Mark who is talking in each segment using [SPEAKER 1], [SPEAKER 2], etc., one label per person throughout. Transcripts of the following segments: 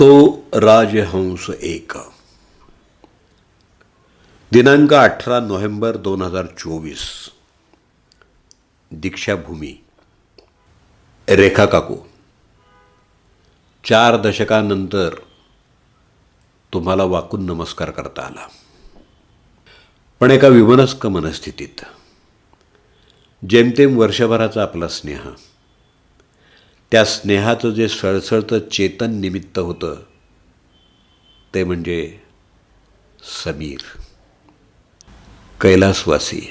[SPEAKER 1] तो राजहंस एक. दिनांक अठरा नोव्हेंबर दोन हजार चोवीस. दीक्षाभूमी. रेखा काकू. चार दशकानंतर तुम्हाला वाकून नमस्कार करता आला. पण एका विमनस्क मनस्थितीत जेमतेम वर्षभराचा आपला स्नेह त्या स्नेहाचं जे सळसळतं चेतन निमित्त होतं ते म्हणजे समीर. कैलासवासी.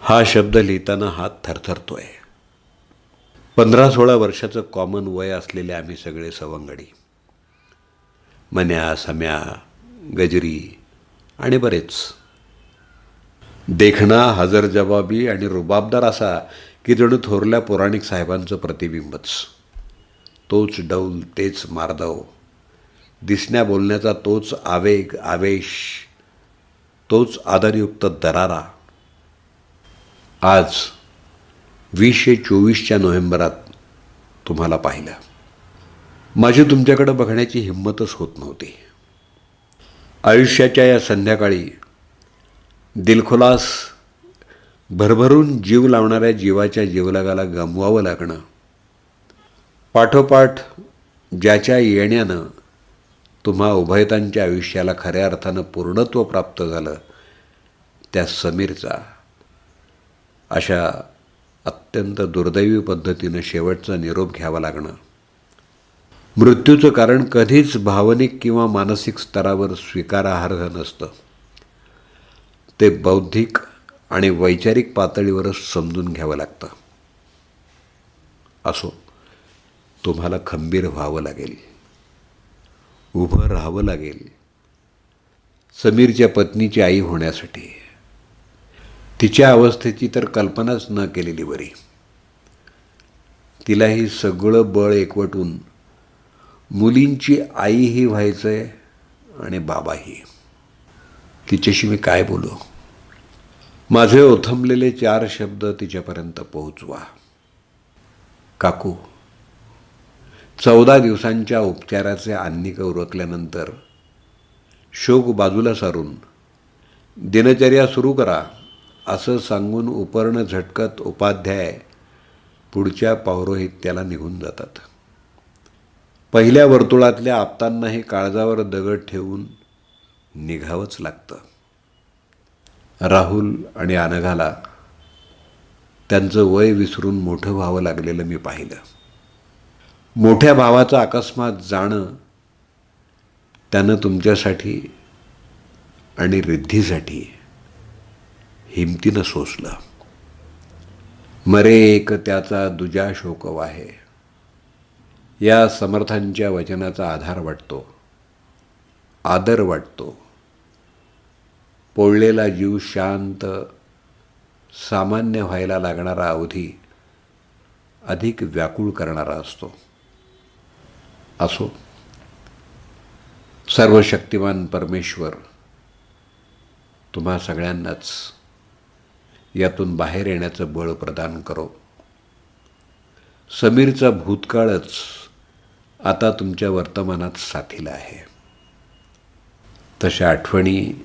[SPEAKER 1] हा शब्द लिहिताना हात थरथरतोय. पंधरा सोळा वर्षाचं कॉमन वय असलेले आम्ही सगळे सवंगडी. मन्या सम्या गजरी आणि बरेच. देखणा हजर जबाबी आणि रुबाबदार असा की जणू थोरल्या पौराणिक साहेबांचं प्रतिबिंबच. तोच डौल तेच मार्दव. दिसण्या बोलण्याचा तोच आवेग आवेश. तोच आदरयुक्त दरारा. आज वीसशे चोवीसच्या नोव्हेंबरात तुम्हाला पाहिलं. माझी तुमच्याकडं बघण्याची हिंमतच होत नव्हती. आयुष्याच्या या संध्याकाळी दिलखुलास भरभरून जीव लावणाऱ्या जीवाच्या जीवलागाला गमवावं लागणं. पाठोपाठ ज्याच्या येण्यानं तुम्हा उभयतांच्या आयुष्याला खऱ्या अर्थानं पूर्णत्व प्राप्त झालं त्या समीरचा. अशा अत्यंत दुर्दैवी पद्धतीनं शेवटचा निरोप घ्यावा लागणं. मृत्यूचं कारण कधीच भावनिक किंवा मानसिक स्तरावर स्वीकारार्ह नसतं. ते बौद्धिक आणि वैचारिक पातळीवरच समजून घ्यावं लागतं. असो तुम्हाला खंबीर व्हावं लागेल. उभं राहावं लागेल. समीरच्या पत्नीची आई होण्यासाठी. तिच्या अवस्थेची तर कल्पनाच न केलेली बरी. तिला ही सगळं बळ एकवटून मुलींची आईही व्हायचं आहे आणि बाबाही. तिच्याशी मी काय बोलू? माझे ओथंबलेले चार शब्द तिच्यापर्यंत पोहोचवा. काकू चौदा दिवसांच्या उपचाराचे अन्निक उरकल्यानंतर शोक बाजूला सारून दिनचर्या सुरू करा असं सांगून उपर्ण झटकत उपाध्याय पुढच्या पौरोहित्याला निघून जातात. पहिल्या वर्तुळातल्या आपतांनाही काळजावर दगड ठेवून निघावंच लागतं. राहुल आणि अनघाला त्यांचं वय विसरून मोठं व्हावं लागलेलं मी पाहिलं. मोठ्या भावाचं अकस्मात जाणं त्यानं तुमच्यासाठी आणि रिद्धीसाठी हिमतीनं सोसलं. मरे एक त्याचा दुजा शोकव आहे. या समर्थांच्या वचनाचा आधार वाटतो आदर वाटतो. पोळलेला जीव शांत सामान्य व्हायला लागणारा अवधी अधिक व्याकुळ करणारा असतो. असो. सर्व शक्तिमान परमेश्वर तुम्हा सगळ्यांनाच यातून बाहेर येण्याचं बळ प्रदान करो. समीरचा भूतकाळच आता तुमच्या वर्तमानात साथीला आहे. तशा आठवणी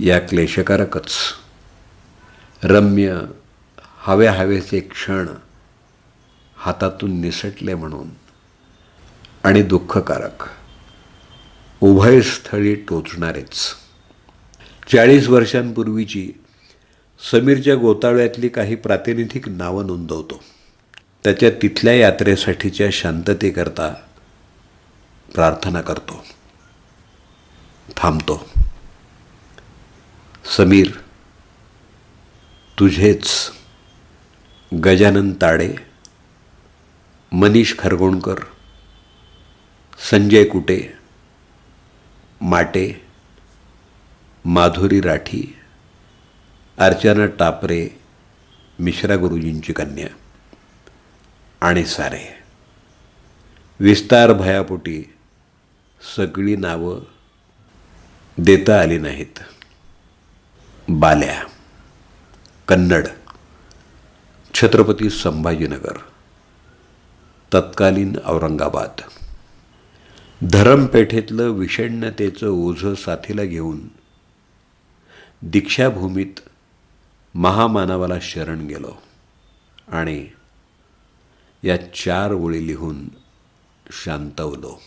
[SPEAKER 1] या क्लेशकारकच. रम्य हव्या हवेचे क्षण हातातून निसटले म्हणून आणि दुःखकारक. उभयस्थळी टोचणारेच. चाळीस वर्षांपूर्वीची समीरच्या गोताळ्यातली काही प्रातिनिधिक नावं नोंदवतो. त्याच्या तिथल्या यात्रेसाठीच्या शांततेकरता प्रार्थना करतो. थांबतो. समीर तुझेच गजानन ताडे मनीष खरगोणकर संजय कुटे माटे माधुरी राठी अर्चना टापरे मिश्रा गुरुजींची कन्या आणि सारे. विस्तार भयापोटी सगळी नावं देता आली नाहीत. बाल्या कन्नड छत्रपती संभाजीनगर तत्कालीन औरंगाबाद. धरमपेठेतलं विषण्णतेचं ओझं साथीला घेऊन दीक्षाभूमीत महामानवाला शरण गेलो आणि या चार ओळी लिहून शांतवलो.